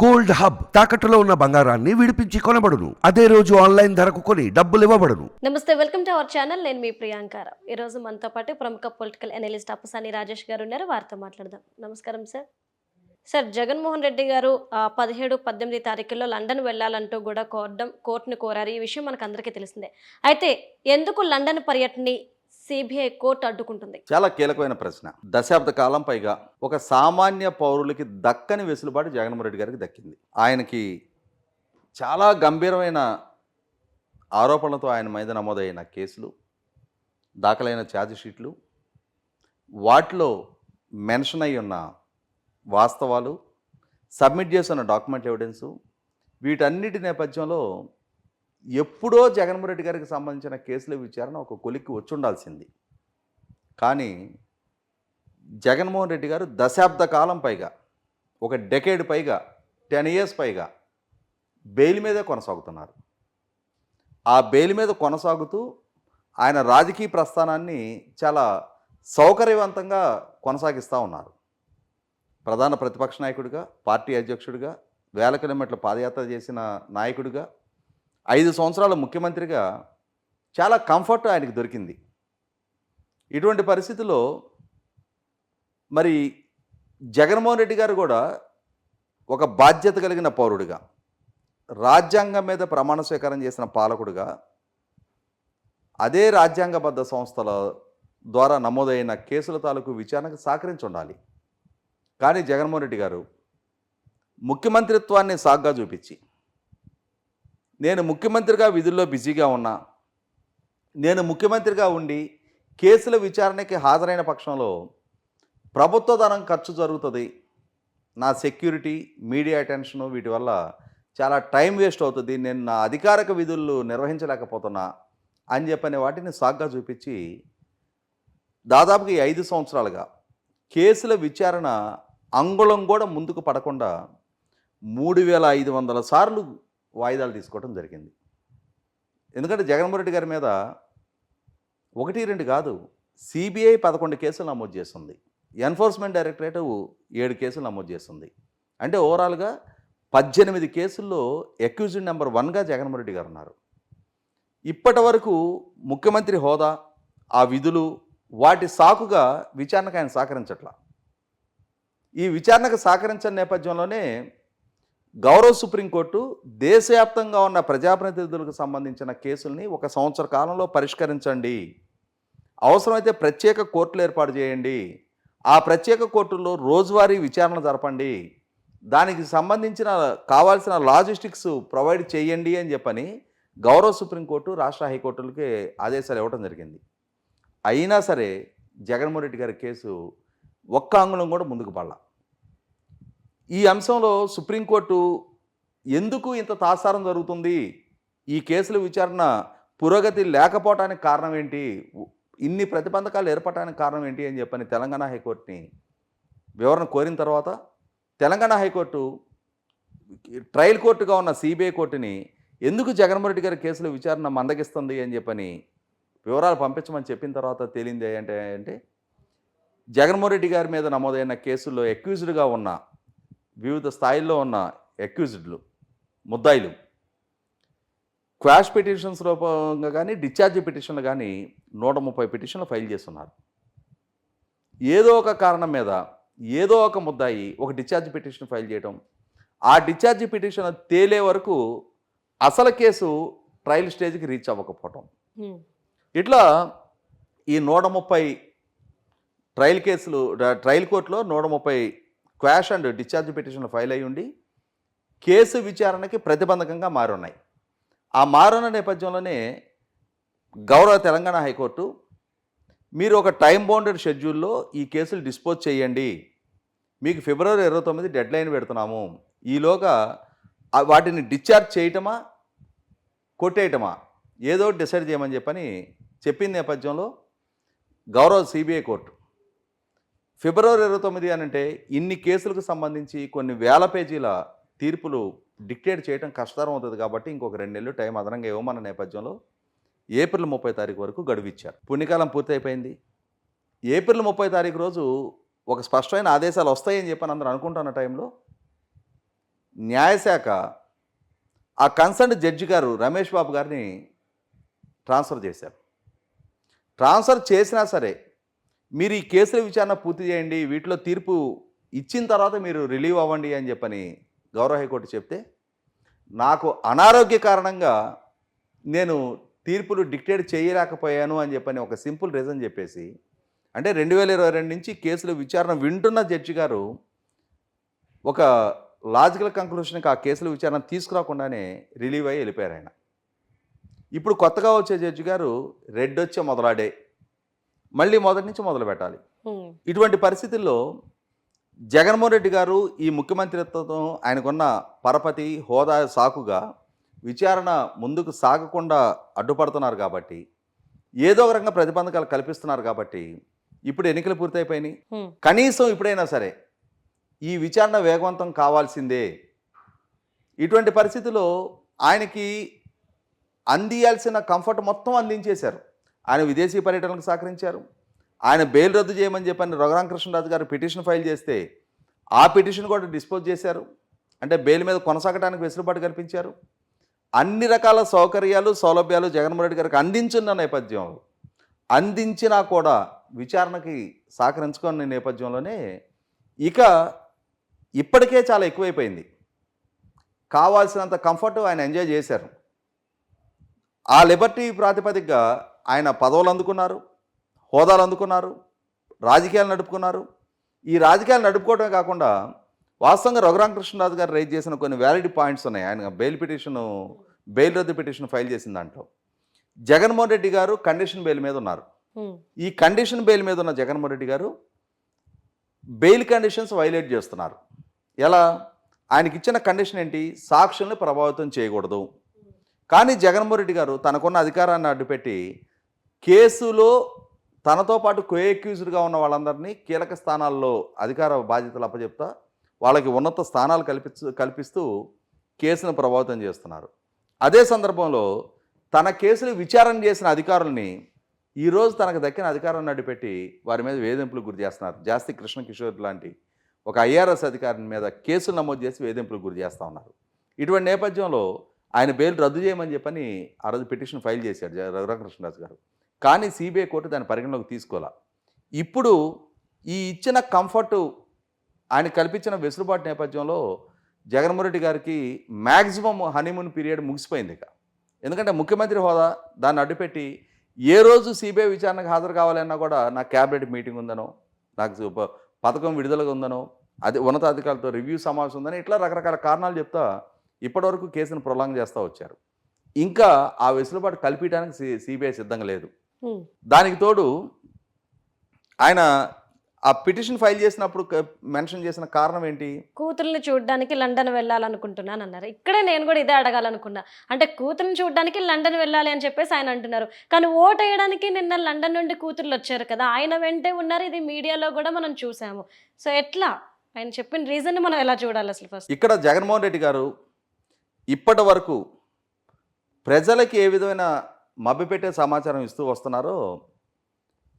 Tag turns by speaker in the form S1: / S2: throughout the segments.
S1: Gold hub తాకట్టులో ఉన్న బంగారాన్ని విడిపించి కొనబడును. అదే రోజు ఆన్లైన్ ధరకు కొని డబ్బులు ఇవ్వబడును.
S2: నమస్తే వెల్కమ్ టు అవర్ ఛానల్. నేను మీ ప్రియాంక ఈ రోజు మనతో పాటు ప్రముఖ పొలిటికల్ అనలిస్ట్ అప్పసాని రాజేష్ గారు ఉన్నారు. వారితో మాట్లాడదాం. నమస్కారం సార్. సార్ జగన్మోహన్ రెడ్డి గారు పదిహేడు పద్దెనిమిది తారీఖుల్లో లండన్ వెళ్ళాలంటూ కూడా కోరడం కోర్టును కోరారు. ఈ విషయం మనకు అందరికీ తెలిసిందే. అయితే ఎందుకు లండన్ పర్యటన సిబిఐ కోర్టు అడ్డుకుంటుంది.
S3: చాలా కీలకమైన ప్రశ్న. దశాబ్ద కాలం పైగా ఒక సామాన్య పౌరులకి దక్కని వెసులుబాటు జగన్మోహన్ రెడ్డి గారికి దక్కింది. ఆయనకి చాలా గంభీరమైన ఆరోపణలతో ఆయన మీద నమోదైన కేసులు దాఖలైన ఛార్జ్షీట్లు వాటిలో మెన్షన్ అయి ఉన్న వాస్తవాలు సబ్మిట్ చేస్తున్న డాక్యుమెంట్ ఎవిడెన్సు వీటన్నిటి నేపథ్యంలో ఎప్పుడో జగన్మోహన్ రెడ్డి గారికి సంబంధించిన కేసుల విచారణ ఒక కొలిక్కి వచ్చి ఉండాల్సింది కానీ జగన్మోహన్ రెడ్డి గారు దశాబ్ద కాలం పైగా ఒక డెకేడ్ పైగా టెన్ ఇయర్స్ పైగా బెయిల్ మీదే కొనసాగుతున్నారు. ఆ బెయిల్ మీద కొనసాగుతూ ఆయన రాజకీయ ప్రస్థానాన్ని చాలా సౌకర్యవంతంగా కొనసాగిస్తూ ఉన్నారు. ప్రధాన ప్రతిపక్ష నాయకుడిగా పార్టీ అధ్యక్షుడిగా వేల కిలోమీటర్ల పాదయాత్ర చేసిన నాయకుడిగా ఐదు సంవత్సరాల ముఖ్యమంత్రిగా చాలా కంఫర్ట్ ఆయనకి దొరికింది. ఇటువంటి పరిస్థితుల్లో మరి జగన్మోహన్ రెడ్డి గారు కూడా ఒక బాధ్యత కలిగిన పౌరుడిగా రాజ్యాంగం మీద ప్రమాణ స్వీకారం చేసిన పాలకుడిగా అదే రాజ్యాంగబద్ధ సంస్థల ద్వారా నమోదైన కేసుల తాలూకు విచారణకు సహకరించి ఉండాలి. కానీ జగన్మోహన్ రెడ్డి గారు ముఖ్యమంత్రిత్వాన్ని సాగ్గా చూపించి నేను ముఖ్యమంత్రిగా విధుల్లో బిజీగా ఉన్నా నేను ముఖ్యమంత్రిగా ఉండి కేసుల విచారణకి హాజరైన పక్షంలో ప్రభుత్వ ధనం ఖర్చు జరుగుతుంది. నా సెక్యూరిటీ మీడియా అటెన్షను వీటి వల్ల చాలా టైం వేస్ట్ అవుతుంది. నేను నా అధికారిక విధులు నిర్వహించలేకపోతున్నా అని చెప్పని వాటిని సాగ్గా చూపించి దాదాపుగా ఐదు సంవత్సరాలుగా కేసుల విచారణ అంగుళం కూడా ముందుకు పడకుండా మూడు వేల ఐదు వందల సార్లు వాయిదాలు తీసుకోవడం జరిగింది. ఎందుకంటే జగన్మోహన్ రెడ్డి గారి మీద ఒకటి రెండు కాదు సిబిఐ పదకొండు కేసులు నమోదు చేస్తుంది. ఎన్ఫోర్స్మెంట్ డైరెక్టరేట్ ఏడు కేసులు నమోదు చేస్తుంది. అంటే ఓవరాల్గా పద్దెనిమిది కేసుల్లో అక్యూజ్డ్ నెంబర్ వన్గా జగన్మోహన్ రెడ్డి గారు ఉన్నారు. ఇప్పటి వరకు ముఖ్యమంత్రి హోదా ఆ విధులు వాటి సాకుగా విచారణకు ఆయన సహకరించట్ల. ఈ విచారణకు సహకరించిన నేపథ్యంలోనే గౌరవ సుప్రీంకోర్టు దేశవ్యాప్తంగా ఉన్న ప్రజాప్రతినిధులకు సంబంధించిన కేసుల్ని ఒక సంవత్సర కాలంలో పరిష్కరించండి. అవసరమైతే ప్రత్యేక కోర్టులు ఏర్పాటు చేయండి. ఆ ప్రత్యేక కోర్టుల్లో రోజువారీ విచారణ జరపండి. దానికి సంబంధించిన కావాల్సిన లాజిస్టిక్స్ ప్రొవైడ్ చేయండి అని చెప్పని గౌరవ సుప్రీంకోర్టు రాష్ట్ర హైకోర్టులకి ఆదేశాలు ఇవ్వడం జరిగింది. అయినా సరే జగన్మోహన్ రెడ్డి గారి కేసు ఒక్క అంగుళం కూడా ముందుకు పడలా. ఈ అంశంలో సుప్రీంకోర్టు ఎందుకు ఇంత తాసారం జరుగుతుంది? ఈ కేసుల విచారణ పురోగతి లేకపోవటానికి కారణం ఏంటి? ఇన్ని ప్రతిబంధకాలు ఏర్పడటానికి కారణం ఏంటి అని చెప్పని తెలంగాణ హైకోర్టుని వివరణ కోరిన తర్వాత తెలంగాణ హైకోర్టు ట్రయల్ కోర్టుగా ఉన్న సిబిఐ కోర్టుని ఎందుకు జగన్మోహన్ రెడ్డి గారి కేసుల విచారణ మందగిస్తుంది అని చెప్పని వివరాలు పంపించమని చెప్పిన తర్వాత తేలింది అంటే అంటే జగన్మోహన్ రెడ్డి గారి మీద నమోదైన కేసుల్లో అక్యూజ్డ్గా ఉన్న వివిధ స్థాయిల్లో ఉన్న అక్యూజ్డ్లు ముద్దాయిలు. క్వాష్ పిటిషన్స్ రూపంగా కానీ డిశ్చార్జ్ పిటిషన్లు కానీ నూట ముప్పై పిటిషన్లు ఫైల్ చేస్తున్నారు. ఏదో ఒక కారణం మీద ఏదో ఒక ముద్దాయి ఒక డిశ్చార్జ్ పిటిషన్ ఫైల్ చేయడం ఆ డిశ్చార్జ్ పిటిషన్ తేలే వరకు అసలు కేసు ట్రయల్ స్టేజ్కి రీచ్ అవ్వకపోవటం. ఇట్లా ఈ నూట ముప్పై ట్రయల్ కేసులు ట్రయల్ కోర్టులో నూట ముప్పై క్వాష్ అండ్ డిశ్చార్జ్ పిటిషన్లు ఫైల్ అయి ఉండి కేసు విచారణకి ప్రతిబంధకంగా మారున్నాయి. ఆ మారున్న నేపథ్యంలోనే గౌరవ తెలంగాణ హైకోర్టు మీరు ఒక టైం బౌండెడ్ షెడ్యూల్లో ఈ కేసులు డిస్పోజ్ చేయండి. మీకు ఫిబ్రవరి ఇరవై తొమ్మిది డెడ్ లైన్ పెడుతున్నాము. ఈలోగా వాటిని డిశ్చార్జ్ చేయటమా కొట్టేయటమా ఏదో డిసైడ్ చేయమని చెప్పని చెప్పిన నేపథ్యంలో గౌరవ సిబిఐ కోర్టు ఫిబ్రవరి ఇరవై తొమ్మిది అని అంటే ఇన్ని కేసులకు సంబంధించి కొన్ని వేల పేజీల తీర్పులు డిక్టేట్ చేయడం కష్టతరం అవుతుంది కాబట్టి ఇంకొక రెండు నెలలు టైం అదనంగా ఇవ్వమన్న నేపథ్యంలో ఏప్రిల్ ముప్పై తారీఖు వరకు గడువు ఇచ్చారు. పుణ్యకాలం పూర్తయిపోయింది. ఏప్రిల్ ముప్పై తారీఖు రోజు ఒక స్పష్టమైన ఆదేశాలు వస్తాయని చెప్పని అందరూ అనుకుంటున్న టైంలో న్యాయశాఖ ఆ కన్సర్న్ జడ్జి గారు రమేష్ బాబు గారిని ట్రాన్స్ఫర్ చేశారు. ట్రాన్స్ఫర్ చేసినా సరే మీరు ఈ కేసుల విచారణ పూర్తి చేయండి వీటిలో తీర్పు ఇచ్చిన తర్వాత మీరు రిలీవ్ అవ్వండి అని చెప్పని గౌరవ హైకోర్టు చెప్తే నాకు అనారోగ్య కారణంగా నేను తీర్పులు డిక్టేట్ చేయలేకపోయాను అని చెప్పని ఒక సింపుల్ రీజన్ చెప్పేసి అంటే రెండు వేల ఇరవై రెండు నుంచి కేసుల విచారణ వింటున్న జడ్జి గారు ఒక లాజికల్ కంక్లూషన్కి ఆ కేసుల విచారణ తీసుకురాకుండానే రిలీవ్ అయ్యి వెళ్ళిపోయారు ఆయన. ఇప్పుడు కొత్తగా వచ్చే జడ్జి గారు రెడ్ వచ్చే మొదలాడే మళ్ళీ మొదటి నుంచి మొదలు పెట్టాలి. ఇటువంటి పరిస్థితుల్లో జగన్మోహన్ రెడ్డి గారు ఈ ముఖ్యమంత్రిత్వం ఆయనకున్న పరపతి హోదా సాకుగా విచారణ ముందుకు సాగకుండా అడ్డుపడుతున్నారు కాబట్టి ఏదో ఒక రకంగా ప్రతిబంధకాలు కల్పిస్తున్నారు కాబట్టి ఇప్పుడు ఎన్నికలు పూర్తయిపోయినాయి. కనీసం ఇప్పుడైనా సరే ఈ విచారణ వేగవంతం కావాల్సిందే. ఇటువంటి పరిస్థితుల్లో ఆయనకి అందియాల్సిన కంఫర్ట్ మొత్తం అందించేశారు. ఆయన విదేశీ పర్యటనకు సహకరించారు. ఆయన బెయిల్ రద్దు చేయమని చెప్పని రఘురామకృష్ణరాజు గారు పిటిషన్ ఫైల్ చేస్తే ఆ పిటిషన్ కూడా డిస్పోజ్ చేశారు. అంటే బెయిల్ మీద కొనసాగడానికి వెసులుబాటు కల్పించారు. అన్ని రకాల సౌకర్యాలు సౌలభ్యాలు జగన్మోహన్ రెడ్డి గారికి అందించిన నేపథ్యంలో అందించినా కూడా విచారణకి సహకరించుకున్న నేపథ్యంలోనే ఇక ఇప్పటికే చాలా ఎక్కువైపోయింది. కావాల్సినంత కంఫర్ట్ ఆయన ఎంజాయ్ చేశారు. ఆ లిబర్టీ ప్రాతిపదికగా ఆయన పదవులు అందుకున్నారు హోదాలు అందుకున్నారు రాజకీయాలు నడుపుకున్నారు. ఈ రాజకీయాలు నడుపుకోవడమే కాకుండా వాస్తవంగా రఘురామకృష్ణరాజు గారు రైజ్ చేసిన కొన్ని వ్యాలిడ్ పాయింట్స్ ఉన్నాయి. ఆయన బెయిల్ పిటిషన్ బెయిల్ రద్దు పిటిషన్ ఫైల్ చేసిన దాంట్లో. జగన్మోహన్ రెడ్డి గారు కండిషన్ బెయిల్ మీద ఉన్నారు. ఈ కండిషన్ బెయిల్ మీద ఉన్న జగన్మోహన్ రెడ్డి గారు బెయిల్ కండిషన్స్ వైలేట్ చేస్తున్నారు. ఎలా? ఆయనకి ఇచ్చిన కండిషన్ ఏంటి? సాక్షుల్ని ప్రభావితం చేయకూడదు. కానీ జగన్మోహన్ రెడ్డి గారు తనకున్న అధికారాన్ని అడ్డుపెట్టి కేసులో తనతో పాటు కోఎక్యూజ్డ్గా ఉన్న వాళ్ళందరినీ కీలక స్థానాల్లో అధికార బాధ్యతలు అప్పచెప్తా వాళ్ళకి ఉన్నత స్థానాలు కల్పించు కల్పిస్తూ కేసును ప్రభావితం చేస్తున్నారు. అదే సందర్భంలో తన కేసులు విచారణ చేసిన అధికారుల్ని ఈరోజు తనకు దక్కిన అధికారాన్ని అడ్డుపెట్టి వారి మీద వేధింపులకు గురి చేస్తున్నారు. జాస్తి కృష్ణ కిషోర్ లాంటి ఒక ఐఆర్ఎస్ అధికారిని మీద కేసులు నమోదు చేసి వేధింపులకు గురి చేస్తూ ఉన్నారు. ఇటువంటి నేపథ్యంలో ఆయన బెయిల్ రద్దు చేయమని చెప్పని ఆ రోజు పిటిషన్ ఫైల్ చేశాడు జ- రఘురామకృష్ణరాజు గారు. కానీ సిబిఐ కోర్టు దాన్ని పరిగణలోకి తీసుకోవాల ఇప్పుడు ఈ ఇచ్చిన కంఫర్ట్ ఆయన కల్పించిన వెసులుబాటు నేపథ్యంలో జగన్మోహన్ రెడ్డి గారికి మ్యాక్సిమం హనీమూన్ పీరియడ్ ముగిసిపోయింది ఇక. ఎందుకంటే ముఖ్యమంత్రి హోదా దాన్ని అడ్డుపెట్టి ఏ రోజు సిబిఐ విచారణకు హాజరు కావాలన్నా కూడా నా క్యాబినెట్ మీటింగ్ ఉందనో నాకు పథకం విడుదలగా ఉందనో అది ఉన్నతాధికారులతో రివ్యూ సమావేశం ఉందని ఇట్లా రకరకాల కారణాలు చెప్తా ఇప్పటివరకు కేసును ప్రొలాంగ్ చేస్తూ వచ్చారు. ఇంకా ఆ వెసులుబాటు కల్పించడానికి సి సిబిఐ సిద్ధంగా లేదు. దానికి తోడు ఆయన ఆ పిటిషన్ ఫైల్ చేసినప్పుడు మెన్షన్ చేసిన కారణం ఏంటి?
S2: కూతుర్ని చూడడానికి లండన్ వెళ్ళాలనుకుంటున్నాను అన్నారు. ఇక్కడే నేను కూడా ఇదే అడగాలనుకున్నా. అంటే కూతుర్ని చూడడానికి లండన్ వెళ్ళాలి అని చెప్పేసి ఆయన అంటున్నారు. కానీ ఓట్ వేయడానికి నిన్న లండన్ నుండి కూతుర్లు వచ్చారు కదా ఆయన వెంటే ఉన్నారు. ఇది మీడియాలో కూడా మనం చూసాము. సో ఎట్లా? ఆయన చెప్పిన రీజన్ మనం ఎలా చూడాలి అసలు ఫస్ట్
S3: ఇక్కడ జగన్మోహన్ రెడ్డి గారు ఇప్పటి వరకు ప్రజలకి ఏ విధమైన మభ్యపెట్టే సమాచారం ఇస్తూ వస్తున్నారో.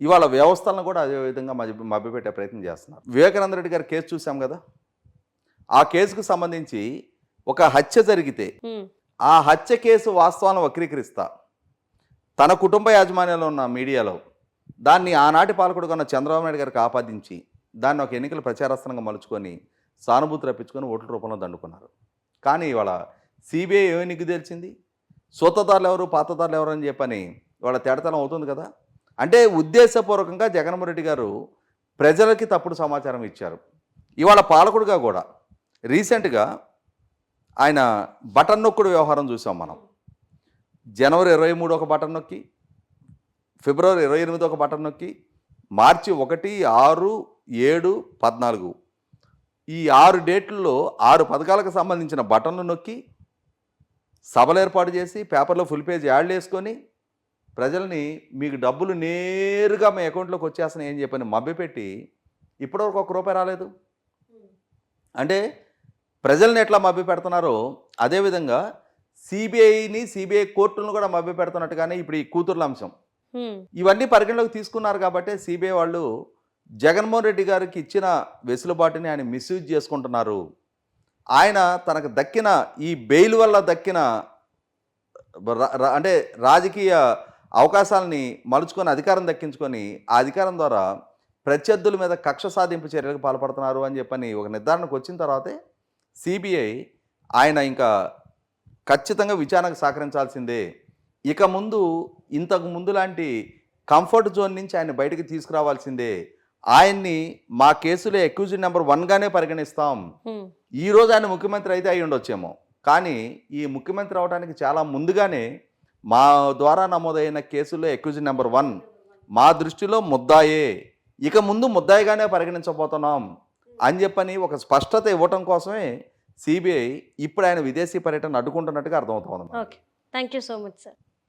S3: ఇవాళ వ్యవస్థలను కూడా అదే విధంగా మభ్య మభ్యపెట్టే ప్రయత్నం చేస్తున్నారు. వివేకానంద రెడ్డి గారి కేసు చూసాం కదా? ఆ కేసుకు సంబంధించి ఒక హత్య జరిగితే ఆ హత్య కేసు వాస్తవాలను వక్రీకరిస్తా. తన కుటుంబ యాజమాన్యంలో ఉన్న మీడియాలో దాన్ని ఆనాటి పాలకుడుగా ఉన్న చంద్రబాబు నాయుడు గారికి ఆపాదించి దాన్ని ఒక ఎన్నికల ప్రచారాస్త్రంగా మలుచుకొని సానుభూతి రప్పించుకొని ఓట్ల రూపంలో దండుకున్నారు. కానీ ఇవాళ సిబిఐ ఏమి నిగ్గు తెలిసింది సూతదారులు ఎవరు పాతదారులు ఎవరు అని చెప్పని ఇవాళ తేడతనం అవుతుంది కదా. అంటే ఉద్దేశపూర్వకంగా జగన్మోహన్ రెడ్డి గారు ప్రజలకి తప్పుడు సమాచారం ఇచ్చారు. ఇవాళ పాలకుడుగా కూడా రీసెంట్గా ఆయన బటన్ నొక్కుడు వ్యవహారం చూసాం మనం. జనవరి ఇరవై మూడు ఒక బటన్ నొక్కి ఫిబ్రవరి ఇరవై ఎనిమిది ఒక బటన్ నొక్కి మార్చి ఒకటి ఆరు ఏడు పద్నాలుగు ఈ ఆరు డేట్లలో ఆరు పథకాలకు సంబంధించిన బటన్లు నొక్కి సభలు ఏర్పాటు చేసి పేపర్లో ఫుల్ పేజ్ యాడ్లు వేసుకొని ప్రజల్ని మీకు డబ్బులు నేరుగా మీ అకౌంట్లోకి వచ్చేస్తున్నాయి అని చెప్పని మభ్యపెట్టి ఇప్పటివరకు ఒక్క రూపాయి రాలేదు. అంటే ప్రజల్ని ఎట్లా మభ్య పెడుతున్నారో అదేవిధంగా సిబిఐని సిబిఐ కోర్టులను కూడా మభ్య పెడుతున్నట్టుగానే ఇప్పుడు ఈ కూతుర్ల అంశం. ఇవన్నీ పరిగణలోకి తీసుకున్నారు కాబట్టి సిబిఐ వాళ్ళు జగన్మోహన్ రెడ్డి గారికి ఇచ్చిన వెసులుబాటుని ఆయన మిస్యూజ్ చేసుకుంటున్నారు. ఆయన తనకు దక్కిన ఈ బెయిల్ వల్ల దక్కిన అంటే రాజకీయ అవకాశాలని మలుచుకొని అధికారం దక్కించుకొని ఆ అధికారం ద్వారా ప్రత్యర్థుల మీద కక్ష సాధింపు చర్యలకు పాల్పడుతున్నారు అని చెప్పని ఒక నిర్ధారణకు వచ్చిన తర్వాతే సిబిఐ ఆయన ఇంకా ఖచ్చితంగా విచారణకు సహకరించాల్సిందే. ఇక ముందు ఇంతకు ముందు లాంటి కంఫర్ట్ జోన్ నుంచి ఆయన బయటకు తీసుకురావాల్సిందే. ఆయన్ని మా కేసులో అక్యూజ్ నెంబర్ వన్గానే పరిగణిస్తాం. ఈ రోజు ఆయన ముఖ్యమంత్రి అయితే అయి ఉండొచ్చేమో. కానీ ఈ ముఖ్యమంత్రి అవడానికి చాలా ముందుగానే మా ద్వారా నమోదైన కేసుల్లో అక్యూజ్ నెంబర్ వన్ మా దృష్టిలో ముద్దాయే. ఇక ముందు ముద్దాయిగానే పరిగణించబోతున్నాం అని చెప్పని ఒక స్పష్టత ఇవ్వటం కోసమే సిబిఐ ఇప్పుడు ఆయన విదేశీ పర్యటన అడ్డుకుంటున్నట్టుగా అర్థమవుతోంది
S2: okay. Thank you so much sir.